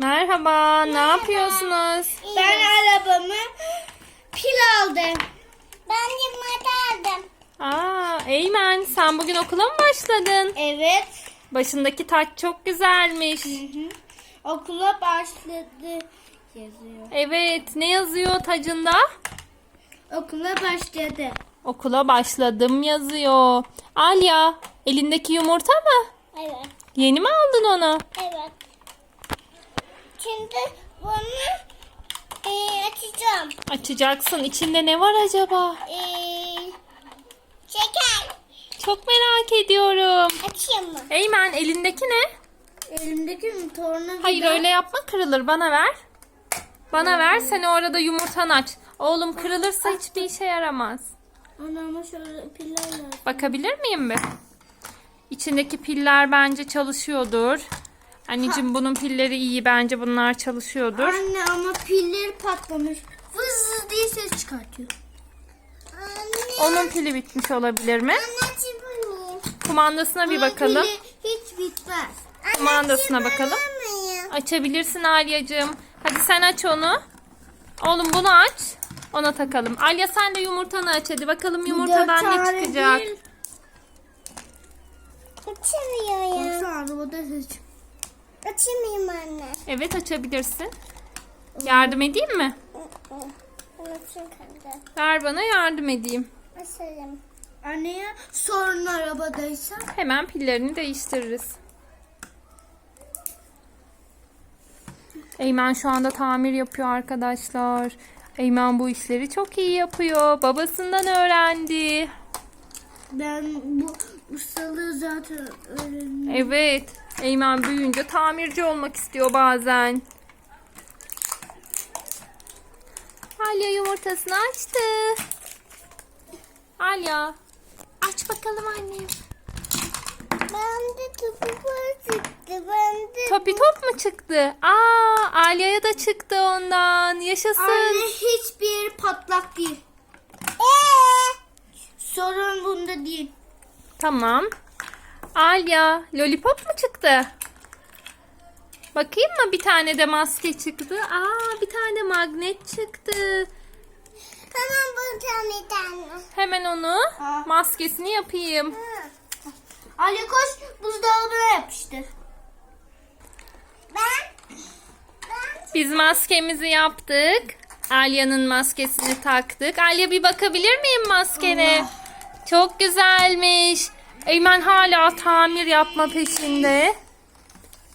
Merhaba, ne yapıyorsunuz? Ben arabamı pil aldım. Ben yumurta aldım. Aa, Eymen, sen bugün okula mı başladın? Evet. Başındaki taç çok güzelmiş. Okula başladı yazıyor. Evet, ne yazıyor tacında? Okula başladı. Okula başladım yazıyor. Alya, elindeki yumurta mı? Evet. Yeni mi aldın onu? Evet. Şimdi bunu e, açacağım. Açacaksın. İçinde ne var acaba? E, şeker. Çok merak ediyorum. Açayım mı? Eymen, elindeki ne? Elimdeki mi tornavida? Hayır öyle yapma kırılır. Bana ver. Bana ver. Sen orada yumurtanı aç. Oğlum kırılırsa hiçbir işe yaramaz. Ana ama şöyle piller lazım. Bakabilir miyim bir? İçindeki piller bence çalışıyordur. Anneciğim bunun pilleri iyi. Bence bunlar çalışıyordur. Anne ama pilleri patlamış. Vız diye ses çıkartıyor. Anne. Onun pili bitmiş olabilir mi? Anne açabilir Kumandasına bir bakalım. hiç bitmez. Kumandasına bakalım. Açabilirsin Alyacığım. Hadi sen aç onu. Oğlum bunu aç. Ona takalım. Alya sen de yumurtanı aç hadi. Bakalım yumurtadan ne çıkacak. Açamıyor ya. Baksana arabada ses Açamayayım anne. Evet açabilirsin. Yardım edeyim mi? Açayım. Ver bana yardım edeyim. Açalım. Anneye sorun arabadaysa. Hemen pillerini değiştiririz. Eymen şu anda tamir yapıyor arkadaşlar. Eymen bu işleri çok iyi yapıyor. Babasından öğrendi. Ben bu ustalığı zaten öğrendim. Evet. Eymen büyüyünce tamirci olmak istiyor bazen. Alya yumurtasını açtı. Alya. Aç bakalım annem. Ben de topu çıktı. Ben de. Topi top mu çıktı? Aa, Alya'ya da çıktı ondan. Yaşasın. Anne hiçbir patlak değil. Ee? Sorun bunda değil. Tamam. Alya, lollipop mu çıktı? Bakayım mı bir tane de maske çıktı. Aa, bir tane magnet çıktı. Tamam bu tane tane. Hemen onu Aa. maskesini yapayım. Ali koş buzdolabına yapıştır. Ben Biz maskemizi yaptık. Alya'nın maskesini taktık. Alya bir bakabilir miyim maskene? Çok güzelmiş. Eymen hala tamir yapma peşinde.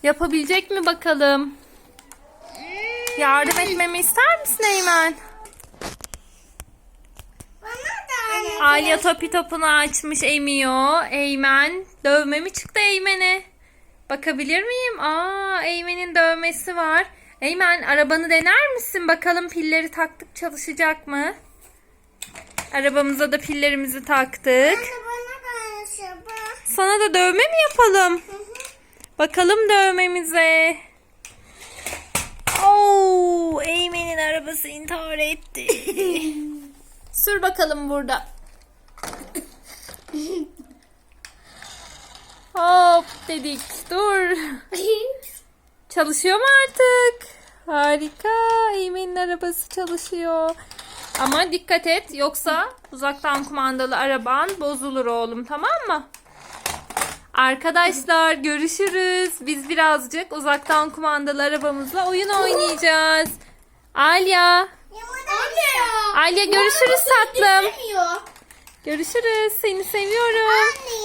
Yapabilecek mi bakalım? Yardım etmemi ister misin Eymen? Alya topi topunu açmış emiyor. Eymen dövme mi çıktı Eymen'e? Bakabilir miyim? Aa Eymen'in dövmesi var. Eymen arabanı dener misin? Bakalım pilleri taktık çalışacak mı? Arabamıza da pillerimizi taktık. bak. Sana da dövme mi yapalım? Bakalım dövmemize. Oo, Eymen'in arabası intihar etti. Sür bakalım burada. Hop dedik. Dur. Çalışıyor mu artık? Harika. Eymen'in arabası çalışıyor. Ama dikkat et yoksa uzaktan kumandalı araban bozulur oğlum tamam mı? Arkadaşlar görüşürüz. Biz birazcık uzaktan kumandalı arabamızla oyun oynayacağız. Alya. Alya görüşürüz tatlım. Görüşürüz. Seni seviyorum. Anne